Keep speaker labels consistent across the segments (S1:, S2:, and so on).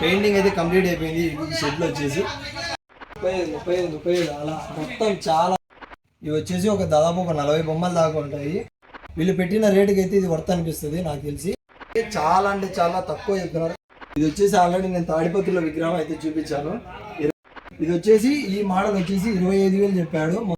S1: Painting అయితే complete అయిపోయింది ఈ షెడ్లో వచ్చేసి. ముప్పై ఐదు ముప్పై ఐదు ముప్పై ఐదు అలా మొత్తం చాలా. ఇవి వచ్చేసి ఒక దాదాపు ఒక నలభై బొమ్మలు దాకా ఉంటాయి. వీళ్ళు పెట్టిన రేటుకి అయితే ఇది వర్త్ అనిపిస్తుంది నాకు తెలిసి. చాలా అంటే చాలా తక్కువ చెప్తున్నారు. ఇది వచ్చేసి ఆల్రెడీ నేను తాడిపత్రిలో విగ్రహం అయితే చూపించాను. ఇది వచ్చేసి ఈ మోడల్ వచ్చేసి ఇరవై ఐదు వేలు చెప్పాడు.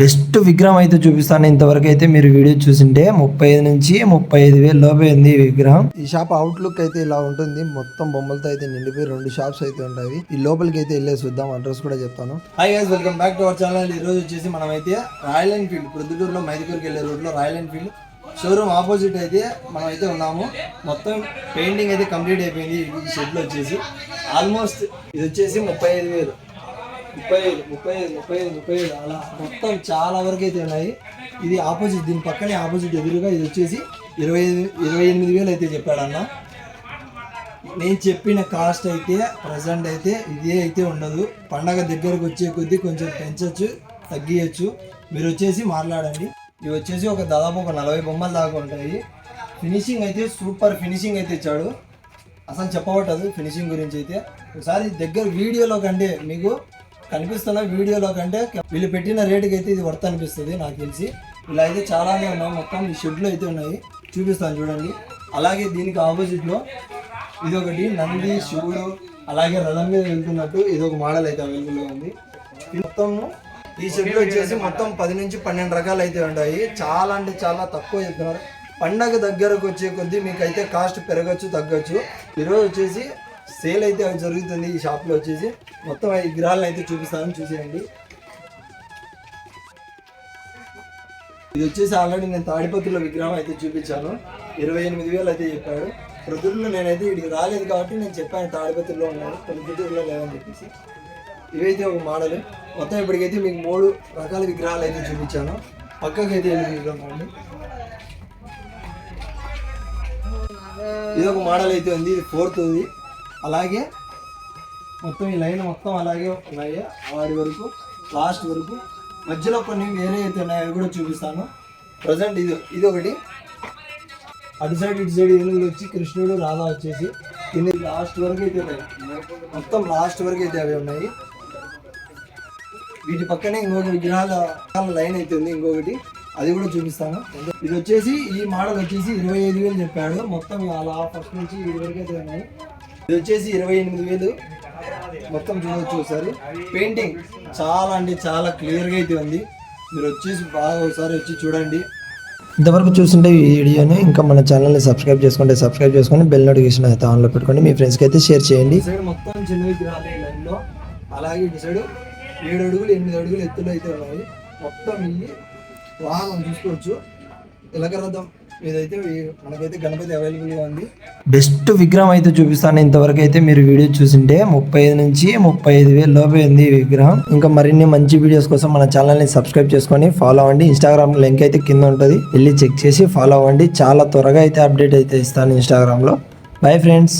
S1: బెస్ట్ విగ్రహం అయితే చూపిస్తాను. ఇంతవరకు అయితే మీరు వీడియో చూసింటే ముప్పై ఐదు నుంచి ముప్పై ఐదు వేలు లోపే ఉంది ఈ విగ్రహం. ఈ షాప్ అవుట్లుక్ అయితే ఇలా ఉంటుంది. మొత్తం బొమ్మలతో అయితే నిండిపోయి రెండు షాప్స్ అయితే ఉంటాయి. ఈ లోపలికి అయితే వెళ్ళేసి చూద్దాం. అడ్రస్ కూడా చెప్తాను. Hi guys welcome back to our channel ఈ రోజు వచ్చేసి మనం అయితే రాయల్ ఎన్ఫీల్డ్ ప్రొద్దుటూరులో మైదుకూరుకి వెళ్ళే రోడ్లో రాయల్ ఎన్ఫీల్డ్ షోరూమ్ ఆపోజిట్ అయితే మనం అయితే ఉన్నాము. మొత్తం పెయింటింగ్ అయితే కంప్లీట్ అయిపోయింది. ఈ షెడ్లో వచ్చేసి. ఆల్మోస్ట్ ఇది వచ్చేసి ముప్పై ఐదు వేలు. ముప్పై ఐదు ముప్పై ఐదు ముప్పై ఐదు ముప్పై ఐదు అలా మొత్తం చాలా వరకు అయితే ఉన్నాయి. ఇది ఆపోజిట్ దీని పక్కనే ఆపోజిట్ ఎదురుగా ఇది వచ్చేసి ఇరవై ఐదు ఇరవై ఎనిమిది వేలు అయితే చెప్పాడన్న. నేను చెప్పిన కాస్ట్ అయితే ప్రజెంట్ అయితే ఇదే అయితే ఉండదు. పండగ దగ్గరకు వచ్చే కొద్దీ కొంచెం పెంచవచ్చు తగ్గియచ్చు. మీరు వచ్చేసి మాట్లాడండి. ఇవి వచ్చేసి ఒక దాదాపు ఒక నలభై బొమ్మలు దాకా ఉంటాయి. ఫినిషింగ్ అయితే సూపర్ ఫినిషింగ్ అయితే ఇచ్చాడు. అసలు చెప్పబట్టదు ఫినిషింగ్ గురించి అయితే. ఒకసారి దగ్గర వీడియోలో కంటే మీకు కనిపిస్తున్న వీడియోలో కంటే వీళ్ళు పెట్టిన రేటుకి అయితే ఇది వర్త్ అనిపిస్తుంది నాకు తెలిసి. ఇలా అయితే చాలానే ఉన్నాయి మొత్తం ఈ షెడ్లు అయితే ఉన్నాయి. చూపిస్తాను చూడండి. అలాగే దీనికి ఆపోజిట్లో ఇది ఒకటి నంది శివుడు అలాగే రథం మీద వెళ్తున్నట్టు ఇది ఒక మోడల్ అయితే అవైలబుల్గా ఉంది. మొత్తం ఈ షెడ్లు వచ్చేసి మొత్తం పది నుంచి పన్నెండు రకాలు అయితే ఉంటాయి. చాలా అంటే చాలా తక్కువ చెప్తున్నారు. పండగ దగ్గరకు వచ్చే కొద్దీ మీకు అయితే కాస్ట్ పెరగచ్చు తగ్గచ్చు. ఈరోజు వచ్చేసి సేల్ అయితే జరుగుతుంది ఈ షాప్లో వచ్చేసి. మొత్తం ఈ విగ్రహాలను అయితే చూపిస్తాను చూసేయండి. ఇది వచ్చేసి ఆల్రెడీ నేను తాడిపత్రిలో విగ్రహం అయితే చూపించాను. ఇరవై ఎనిమిది వేలు అయితే చెప్పాడు. ప్రొద్దుటూరులో నేనైతే ఇక్కడికి రాలేదు కాబట్టి నేను చెప్పాను తాడిపత్రిలో ఉన్నాను. ప్రొద్దుటూరులో లేదని చెప్పేసి. ఇవైతే ఒక మోడల్. మొత్తం ఇప్పటికైతే మీకు మూడు రకాల విగ్రహాలు అయితే చూపించాను. పక్కకి అయితే వెళ్ళి విగ్రహం అండి. ఇది ఒక మోడల్ అయితే ఉంది ఇది ఫోర్త్ ఉంది. అలాగే మొత్తం ఈ లైన్ మొత్తం అలాగే ఉన్నాయి. వాడి వరకు లాస్ట్ వరకు. మధ్యలో కొన్ని వేరే అయితే ఉన్నాయి అవి కూడా చూపిస్తాను. ప్రజెంట్ ఇది ఇది ఒకటి. అటు సైడ్ ఇటు సైడ్ ఏనుగులు వచ్చి కృష్ణుడు రాధా వచ్చేసి దీన్ని లాస్ట్ వరకు అయితే ఉన్నాయి. మొత్తం లాస్ట్ వరకు అయితే అవి ఉన్నాయి. వీటి పక్కనే ఇంకొక విగ్రహాల లైన్ అయితే ఉంది ఇంకొకటి. అది కూడా చూపిస్తాను. ఇది వచ్చేసి ఈ మోడల్ వచ్చేసి ఇరవై ఐదు వేలు చెప్పాడు. మొత్తం అలా ఫస్ట్ నుంచి ఇది వరకు అయితే ఉన్నాయి. ఇది వచ్చేసి ఇరవై ఎనిమిది వేలు. మొత్తం చూడవచ్చు ఒకసారి. పెయింటింగ్ చాలా అంటే చాలా క్లియర్గా అయితే ఉంది. మీరు వచ్చేసి బాగా ఒకసారి వచ్చి చూడండి. ఇంతవరకు చూస్తుంటే ఈ వీడియోని ఇంకా మన ఛానల్ని సబ్స్క్రైబ్ చేసుకుంటే సబ్స్క్రైబ్ చేసుకొని బెల్ నోటిఫికేషన్ అయితే ఆన్లో పెట్టుకోండి. మీ ఫ్రెండ్స్కి అయితే షేర్ చేయండి. సైడ్ మొత్తం చిన్న విగ్రహాలు లైన్లో అలాగే ఇటు సైడ్ ఏడు అడుగులు ఎనిమిది అడుగులు ఎత్తులు అయితే ఉన్నాయి. మొత్తం ఇవి వాహనం చూసుకోవచ్చు. ఇలకరథం ఇదైతే మనకైతే గణపతి అవైలబుల్గా ఉంది. బెస్ట్ విగ్రహం అయితే చూపిస్తాను. ఇంతవరకు అయితే మీరు వీడియో చూసింటే ముప్పై ఐదు నుంచి ముప్పై ఐదు వేలు లోపే ఉంది ఈ విగ్రహం. ఇంకా మరిన్ని మంచి వీడియోస్ కోసం మన ఛానల్ని సబ్స్క్రైబ్ చేసుకొని ఫాలో అవ్వండి. ఇన్స్టాగ్రామ్ లింక్ అయితే కింద ఉంటుంది. వెళ్ళి చెక్ చేసి ఫాలో అవ్వండి. చాలా త్వరగా అయితే అప్డేట్ అయితే ఇస్తాను ఇన్స్టాగ్రామ్లో బాయ్ ఫ్రెండ్స్